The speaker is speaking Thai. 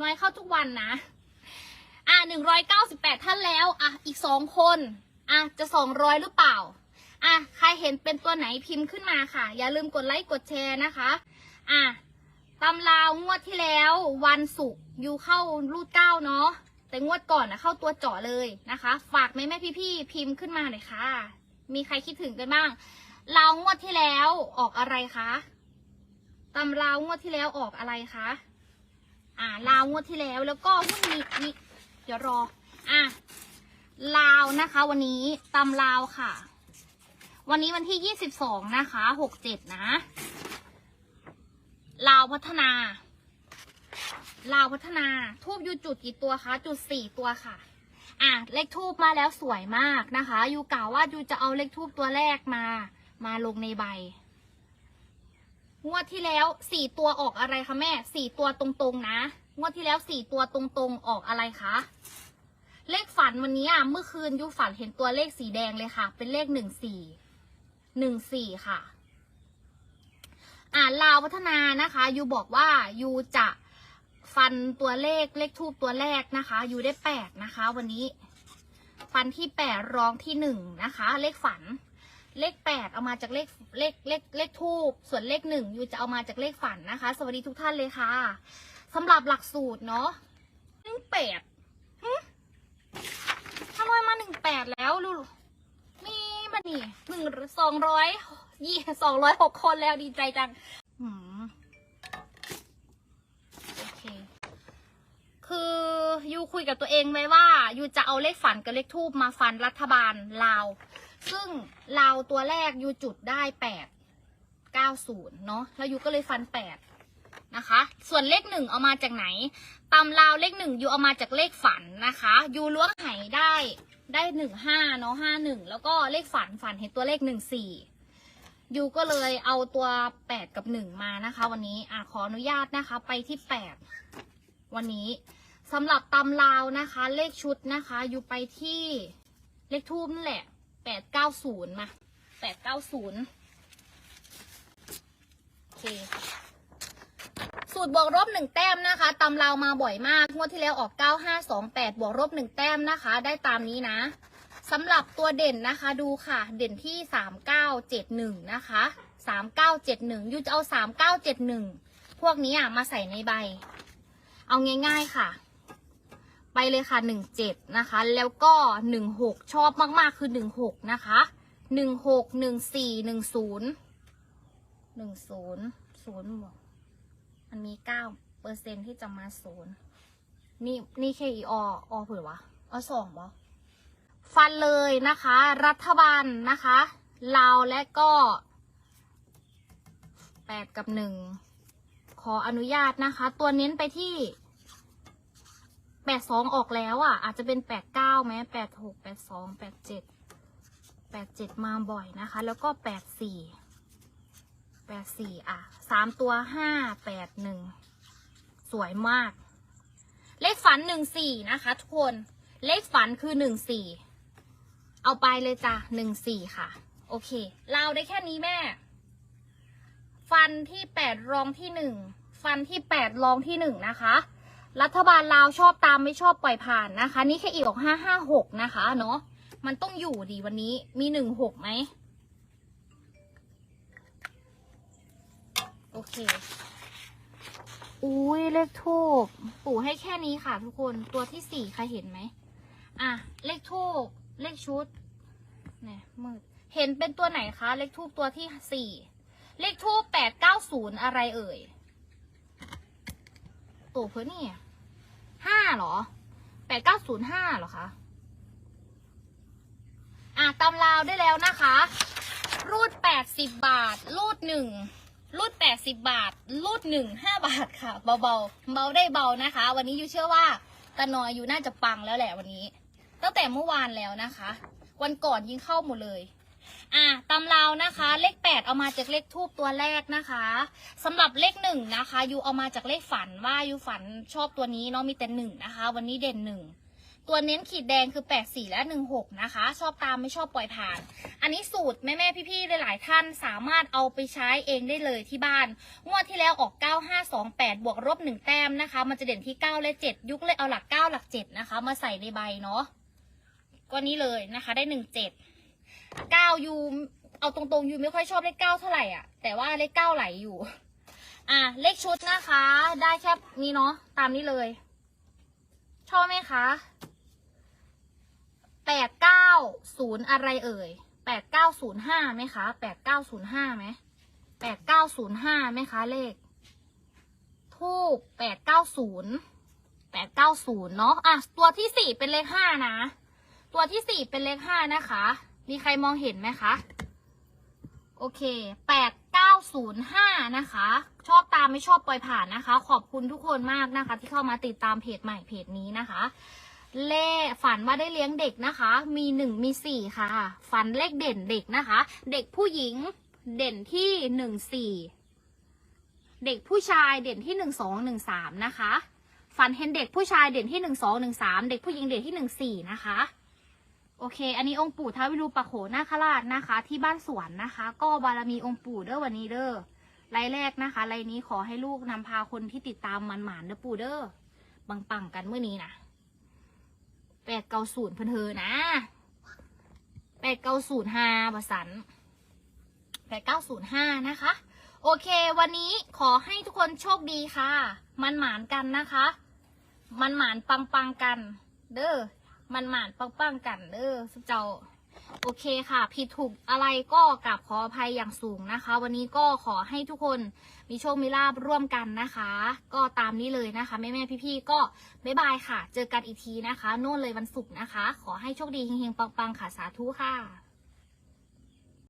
น้อยเข้าทุกวันนะ อะหนึ่งร้อยเก้าสิบแปดท่านแล้ว อะ อีกสองคน อะ จะสองร้อยหรือเปล่า อะ ใครเห็นเป็นตัวไหนพิมพ์ขึ้นมาค่ะ อย่าลืมกดไลค์กดแชร์นะคะ อะตำราวงวดที่แล้ว วันศุกร์อยู่เข้ารูดเก้าเนาะ แต่งวดก่อนนะเข้าตัวเจาะเลยนะคะ ฝากแม่แม่พี่พี่พิมพ์ขึ้นมาหน่อยค่ะ มีใครคิดถึงกันบ้างลางวดที่แล้วออกอะไรคะตำราวงวดที่แล้วออกอะไรคะ อ่าลาวงวดที่แล้วแล้วก็หุ้นมีมีเดี๋ยวรอ อะลาวนะคะ วันนี้ตำลาวค่ะ วันนี้วันที่ยี่สิบสองนะคะหกเจ็ดนะลาวพัฒนาลาวพัฒนาทูบยูจุดกี่ตัวคะ จุดสี่ตัวค่ะ อะเลขทูบมาแล้วสวยมากนะคะยูกล่าวว่ายูจะเอาเลขทูบตัวแรกมา มาลงในใบ งวดที่แล้วสี่ตัวออกอะไรคะแม่สี่ตัวตรงๆนะ งวดที่แล้วสี่ตัวตรงๆออกอะไรคะเลขฝันวันนี้อะเมื่อคืนยูฝันเห็นตัวเลขสีแดงเลยค่ะ เป็นเลขหนึ่งสี่หนึ่งสี่ค่ะ อ่าลาวพัฒนานะคะยูบอกว่ายูจะฟันตัวเลขเลขทูบตัวแรกนะคะยูได้แปดนะคะ วันนี้ ฟันที่แปดรองที่หนึ่งนะคะ เลขฝัน เลขแปดเอามาจากเลขเลขเลขเลขทูบส่วนเลขหนึ่งยูจะเอามาจากเลขฝันนะคะ สวัสดีทุกท่านเลยค่ะสำหรับหลักสูตรเนาะหนึ่งแปดหึทำไมมาหนึ่งแปดแล้วลูมีมานี่หนึ่งสองร้อยยี่สองร้อยหกคนแล้วดีใจจังหืมโอเค คือยูคุยกับตัวเองไว้ว่ายูจะเอาเลขฝันกับเลขทูบมาฟันรัฐบาลลาว ซึ่งลาวตัวแรกยูจุดได้แปดเก้าศูนย์เนาะแล้วยูก็เลยฟันแปดนะคะ ส่วนเลขหนึ่งเอามาจากไหนตำลาวเลขหนึ่งยูเอามาจากเลขฝันนะคะยูล้วงไหได้ได้หนึ่งห้าเนาะห้าหนึ่งแล้วก็เลขฝันฝันเห็นตัวเลขหนึ่งสี่ยูก็เลยเอาตัวแปดกับหนึ่งมานะคะ วันนี้อะขออนุญาตนะคะ ไปที่แปดวันนี้สำหรับตำลาวนะคะ เลขชุดนะคะยูไปที่เลขทูบนั่นแหละ แปดเก้าศูนย์มาแปดเก้าศูนย์โอเค สูตรบวกลบหนึ่งแต้มนะคะตำรามาบ่อยมาก งวดที่แล้วออกเก้าห้าสองแปดบวกลบหนึ่งแต้มนะคะ ได้ตามนี้นะสำหรับตัวเด่นนะคะดูค่ะ เด่นที่สามเก้าเจ็ดหนึ่งนะคะสามเก้าเจ็ดหนึ่งยูจะเอาสามเก้าเจ็ดหนึ่งพวกนี้อะมาใส่ในใบ เอาง่าย ๆค่ะ ไปเลยค่ะหนึ่งเจ็ดนะคะ แล้วก็หนึ่งหกชอบมากๆคือหนึ่งหกนะคะหนึ่งหกหนึ่งสี่หนึ่งศูนย์หนึ่งศูนย์ศูนย์บวกมันมีเก้าเปอร์เซ็นที่จะมาศูนย์นี่นี่แค่อีอออเผื่อวะอสองบอฟันเลยนะคะ รัฐบาลนะคะลาวและก็แปดกับหนึ่งขออนุญาตนะคะ ตัวเน้นไปที่ แปดสองออกแล้วอะ อาจจะเป็นแปดเก้าไหมแปดหกแปดสองแปดเจ็ดแปดเจ็ดมาบ่อยนะคะ แล้วก็แปดสี่แปดสี่อะสามตัวห้าแปดหนึ่งสวยมาก เลขฝันหนึ่งสี่นะคะทุกคน เลขฝันคือหนึ่งสี่เอาไปเลยจ้ะหนึ่งสี่ค่ะ โอเค เราได้แค่นี้แม่ ฟันที่แปดรองที่หนึ่งฟันที่แปดรองที่หนึ่งนะคะ รัฐบาลลาวชอบตามไม่ชอบปล่อยผ่านนะคะ นี่แค่อีกห้าห้าหกนะคะเนาะมันต้องอยู่ดีวันนี้มีหนึ่งหกไหมโอเค อุ้ยเลขทูบปู่ให้แค่นี้ค่ะทุกคนตัวที่สี่ใครเห็นไหมอะเลขทูบเลขชุดเนี่ยมืดเห็นเป็นตัวไหนคะ เลขทูบตัวที่สี่เลขทูบแปดเก้าศูนย์อะไรเอ่ยตัวเพื่อนี่ ห้าหรอแปดเก้าศูนย์ห้าหรอคะอะตำราวได้แล้วนะคะ รูดแปดสิบบาท รูดหนึ่งรูดแปดสิบบาท รูดหนึ่งห้าบาทค่ะ เบาๆเบาได้เบานะคะ วันนี้ยูเชื่อว่าตาน้อยยูน่าจะปังแล้วแหละวันนี้ ตั้งแต่เมื่อวานแล้วนะคะ วันก่อนยิงเข้าหมดเลย อะตำราวนะคะ เลขแปดเอามาจากเลขทูบตัวแรกนะคะสำหรับเลขหนึ่งนะคะยูเอามาจากเลขฝันว่ายูฝันชอบตัวนี้เนาะมีแต่หนึ่งนะคะ วันนี้เด่นหนึ่งตัวเน้นขีดแดงคือ 84 และ 16 นะคะ ชอบตามไม่ชอบปล่อยผ่าน อันนี้สูตรแม่แม่ๆพี่ๆหลายๆท่านสามารถเอาไปใช้เองได้เลยที่บ้าน งวดที่แล้วออก 9528 บวกลบ1แต้มนะคะ มันจะเด่นที่ 9 และ 7 ยุคเลยเอาหลัก 9 หลัก 7 นะคะ มาใส่ในใบเนาะก็นี้เลยนะคะได้ 17 9ยูเอาตรงๆยูไม่ค่อยชอบเลข9เท่าไหร่อะ แต่ว่าเลข9ไหลอยู่ อะเลขชุดนะคะ ได้แค่นี้เนาะตามนี้เลย ชอบไหมคะแปดเก้าศูนย์อะไรเอ่ยแปดเก้าศูนย์ห้าไหมคะแปดเก้าศูนย์ห้าไหมแปดเก้าศูนย์ห้าไหมคะเลขทูบแปดเก้าศูนย์แปดเก้าศูนย์เนาะอะตัวที่สี่เป็นเลขห้านะ ตัวที่สี่เป็นเลขห้านะคะ มีใครมองเห็นไหมคะ โอเคแปดเก้าศูนย์ห้านะคะ ชอบตามไม่ชอบปล่อยผ่านนะคะ ขอบคุณทุกคนมากนะคะ ที่เข้ามาติดตามเพจใหม่เพจนี้นะคะ เล่ฝันว่าได้เลี้ยงเด็กนะคะ มีหนึ่งมีสี่ค่ะ ฝันเลขเด่นเด็กนะคะ เด็กผู้หญิงเด่นที่หนึ่งสี่เด็กผู้ชายเด่นที่หนึ่งสองหนึ่งสามนะคะ ฝันเห็นเด็กผู้ชายเด่นที่หนึ่งสองหนึ่งสามเด็กผู้หญิงเด่นที่หนึ่งสี่นะคะ โอเค อันนี้องค์ปู่ท้าววิรูปะโขนาคราชนะคะ ที่บ้านสวนนะคะ ก็บารมีองค์ปู่เด้อวันนี้เด้อรายแรกนะคะรายนี้ขอให้ลูกนำพาคนที่ติดตามมันหมานเด้อปู่เด้อบังปังกันเมื่อนี้นะแปดเก้าศูนย์เพิ่นเธอนะแปดเก้าศูนย์ห้าบสันแปดเก้าศูนย์ห้านะคะ โอเค วันนี้ขอให้ทุกคนโชคดีค่ะ มันหมานกันนะคะ มันหมานปังปังกัน เด้อ มันหมานปังปังๆกันเด้อสุเจ้า โอเคค่ะ ผิดถูกอะไรก็กราบขออภัยอย่างสูงนะคะ วันนี้ก็ขอให้ทุกคนมีโชค มีลาบร่วมกันนะคะ ก็ตามนี้เลยนะคะ แม่แม่พี่พี่ๆก็บ๊ายบายค่ะ เจอกันอีกทีนะคะ โน่นเลยวันศุกร์นะคะ ขอให้โชคดีเฮงๆปังๆค่ะสาธุค่ะ